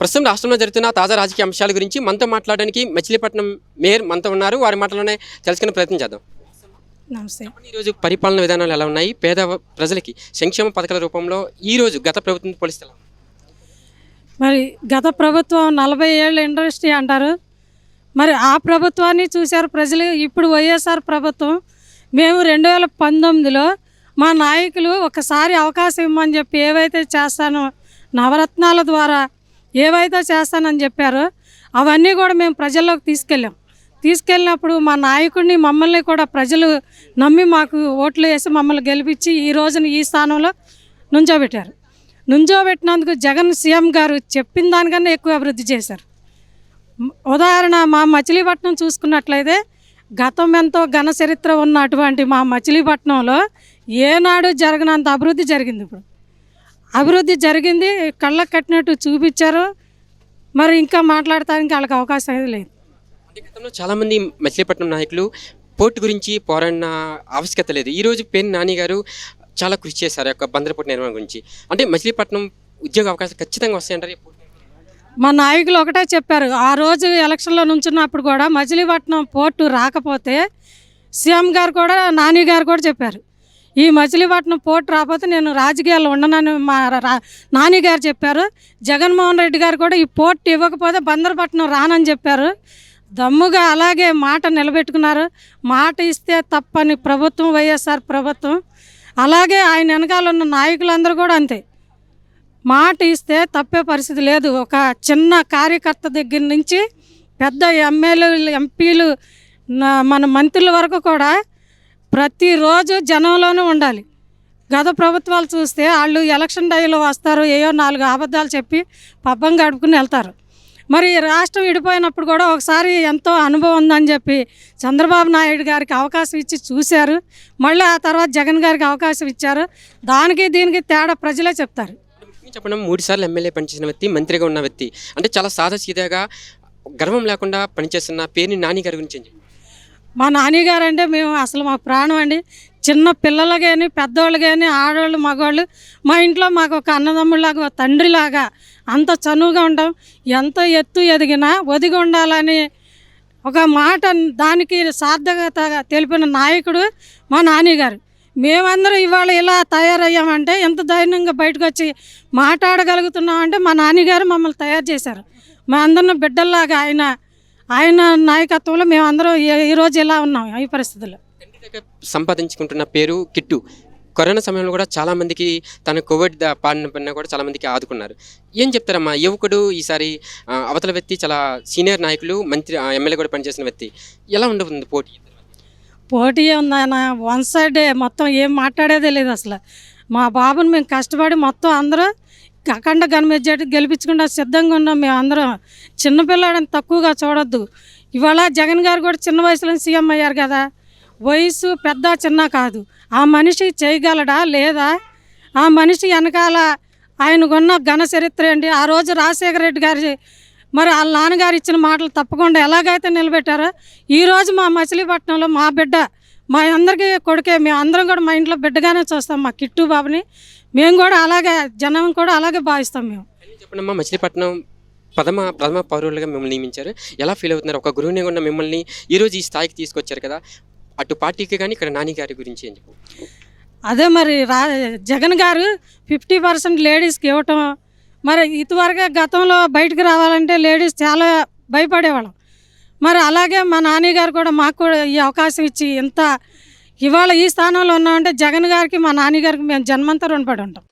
ప్రస్తుతం రాష్ట్రంలో జరుగుతున్న తాజా రాజకీయ అంశాల గురించి మనతో మాట్లాడడానికి మచిలీపట్నం మేయర్ మనతో ఉన్నారు. వారి మాటలోనే తెలుసుకునే ప్రయత్నం చేద్దాం. నమస్తే. ఈరోజు పరిపాలన విధానాలు ఎలా ఉన్నాయి? పేద ప్రజలకి సంక్షేమ పథకాల రూపంలో ఈ రోజు గత ప్రభుత్వం పోలిస్తే? మరి గత ప్రభుత్వం నలభై ఏళ్ళ ఇండస్ట్రీ అంటారు. మరి ఆ ప్రభుత్వాన్ని చూశారు ప్రజలు. ఇప్పుడు వైఎస్ఆర్ ప్రభుత్వం మేము రెండు వేల పంతొమ్మిదిలో మా నాయకులు ఒకసారి అవకాశం ఇమ్మని చెప్పి ఏవైతే చేస్తానో నవరత్నాల ద్వారా ఏవైతే చేస్తానని చెప్పారో అవన్నీ కూడా మేము ప్రజల్లోకి తీసుకెళ్ళాం. తీసుకెళ్ళినప్పుడు మా నాయకుడిని మమ్మల్ని కూడా ప్రజలు నమ్మి మాకు ఓట్లు వేసి మమ్మల్ని గెలిపించి ఈ రోజున ఈ స్థానంలో నుంచోబెట్టారు. నుంచోబెట్టినందుకు జగన్ సీఎం గారు చెప్పిన దానికన్నా ఎక్కువ అభివృద్ధి చేశారు. ఉదాహరణ మా మచిలీపట్నం చూసుకున్నట్లయితే గతం ఎంతో ఘన చరిత్ర ఉన్నటువంటి మా మచిలీపట్నంలో ఏనాడు జరగనంత అభివృద్ధి జరిగింది ఇప్పుడు. అభివృద్ధి జరిగింది కళ్ళకు కట్టినట్టు చూపించారు. మరి ఇంకా మాట్లాడటానికి వాళ్ళకి అవకాశం అనేది లేదు. అంటే గతంలో చాలా మంది మచిలీపట్నం నాయకులు పోర్టు గురించి పోరాడిన ఆవశ్యకత లేదు. ఈ రోజు పేరు నాని గారు చాలా కృషి చేశారు యొక్క బందరపోర్టు నిర్మాణం గురించి. అంటే మచిలీపట్నం ఉద్యోగ అవకాశాలు ఖచ్చితంగా వస్తాయంటారు? మా నాయకులు ఒకటే చెప్పారు ఆ రోజు ఎలక్షన్లో నుంచున్నప్పుడు కూడా మచిలీపట్నం పోర్టు రాకపోతే సీఎం గారు కూడా నాని గారు కూడా చెప్పారు. ఈ మచిలీపట్నం పోటు రాకపోతే నేను రాజకీయాల్లో ఉండనని మా రా- నాని గారు చెప్పారు. జగన్మోహన్ రెడ్డి గారు కూడా ఈ పోర్టు ఇవ్వకపోతే బందరపట్నం రానని చెప్పారు. దమ్ముగా అలాగే మాట నిలబెట్టుకున్నారు. మాట ఇస్తే తప్పని ప్రభుత్వం వైఎస్ఆర్ ప్రభుత్వం. అలాగే ఆయన వెనకాల ఉన్న నాయకులందరూ కూడా అంతే. మాట ఇస్తే తప్పే పరిస్థితి లేదు. ఒక చిన్న కార్యకర్త దగ్గర నుంచి పెద్ద ఎమ్మెల్యేలు ఎంపీలు మన మంత్రుల వరకు కూడా ప్రతిరోజు జనంలోనూ ఉండాలి. గత ప్రభుత్వాలు చూస్తే వాళ్ళు ఎలక్షన్ డైలో వస్తారు ఏయో నాలుగు అబద్ధాలు చెప్పి పబ్బం గడుపుకుని వెళ్తారు. మరి రాష్ట్రం విడిపోయినప్పుడు కూడా ఒకసారి ఎంతో అనుభవం ఉందని చెప్పి చంద్రబాబు నాయుడు గారికి అవకాశం ఇచ్చి చూశారు. మళ్ళీ ఆ తర్వాత జగన్ గారికి అవకాశం ఇచ్చారు. దానికి దీనికి తేడా ప్రజలే చెప్తారు. చెప్పడం మూడు సార్లు ఎమ్మెల్యే పనిచేసిన వ్యక్తి మంత్రిగా ఉన్న వ్యక్తి. అంటే చాలా సాదా గర్వం లేకుండా పనిచేస్తున్న పేరుని నాని గారి గురించి మా నాన్నగారు అంటే మేము అసలు మా ప్రాణం అండి. చిన్న పిల్లలు కానీ పెద్దవాళ్ళు కానీ ఆడవాళ్ళు మగవాళ్ళు మా ఇంట్లో మాకు ఒక అన్నదమ్ముళ్ళలాగా ఒక తండ్రిలాగా అంత చనువుగా ఉంటాం. ఎంత ఎత్తు ఎదిగినా ఒదిగి ఉండాలని ఒక మాట దానికి సార్థకత తెలిపిన నాయకుడు మా నాన్నగారు మేమందరం ఇవాళ ఇలా తయారయ్యామంటే ఎంత ధైర్యంగా బయటకు వచ్చి మాట్లాడగలుగుతున్నామంటే మా నాన్నగారు మమ్మల్ని తయారు చేశారు. మా అందరిని బిడ్డల్లాగా ఆయన ఆయన నాయకత్వంలో మేమందరం ఈ- ఈరోజు ఇలా ఉన్నాం ఈ పరిస్థితుల్లో? సంపాదించుకుంటున్న పేరు కిట్టు. కరోనా సమయంలో కూడా చాలా మందికి తన కోవిడ్ బారిన పడిన కూడా చాలా మందికి ఆదుకున్నారు. ఏం చెప్తారమ్మా? యువకుడు ఈసారి అవతల వ్యక్తి చాలా సీనియర్ నాయకులు మంత్రి ఎమ్మెల్యే కూడా పనిచేసిన వ్యక్తి. ఎలా ఉండబోతుంది పోటీ? పోటీ ఉందన్న వన్ సైడే మొత్తం ఏం మాట్లాడేదే లేదు అసలు. మా బాబుని మేము కష్టపడి మొత్తం అందరూ అఖండ గణమెజ్జేటి గెలిపించకుండా సిద్ధంగా ఉన్నాం. మేము అందరం చిన్నపిల్లాడని తక్కువగా చూడొద్దు. ఇవాళ జగన్ గారు కూడా చిన్న వయసులో సీఎం అయ్యారు కదా. వయసు పెద్ద చిన్న కాదు. ఆ మనిషి చేయగలడా? లేదా? ఆ మనిషి వెనకాల ఆయనకున్న ఘన చరిత్ర ఏంటి? ఆ రోజు రాజశేఖర రెడ్డి గారి మరి వాళ్ళ నాన్నగారు ఇచ్చిన మాటలు తప్పకుండా ఎలాగైతే నిలబెట్టారో ఈరోజు మా మచిలీపట్నంలో మా బిడ్డ మా అందరికీ కొడుకే మేము అందరం కూడా మా ఇంట్లో బిడ్డగానే చూస్తాం మా కిట్టు బాబుని. మేము కూడా అలాగే జనం కూడా అలాగే భావిస్తాం మేము. చెప్పండమ్మా మచిలీపట్నం ప్రథమ ప్రథమ పౌరులుగా మిమ్మల్ని నియమించారు. ఎలా ఫీల్ అవుతున్నారు? ఒక గురువుని ఉన్న మిమ్మల్ని ఈరోజు ఈ స్థాయికి తీసుకొచ్చారు కదా అటు పార్టీకి కానీ ఇక్కడ నాని గారి గురించి ఏం చెప్పు? అదే మరి రా జగన్ గారు ఫిఫ్టీ పర్సెంట్ లేడీస్కి ఇవ్వటం మరి ఇదివరకే గతంలో బయటకు రావాలంటే లేడీస్ చాలా భయపడేవాళ్ళం. మరి అలాగే మా నాన్నగారు కూడా మాకు కూడా ఈ అవకాశం ఇచ్చి ఇంత ఇవాళ ఈ స్థానంలో ఉన్నామంటే జగన్ గారికి మా నాన్నగారికి మేము జన్మంతా రుణపడి ఉంటాం.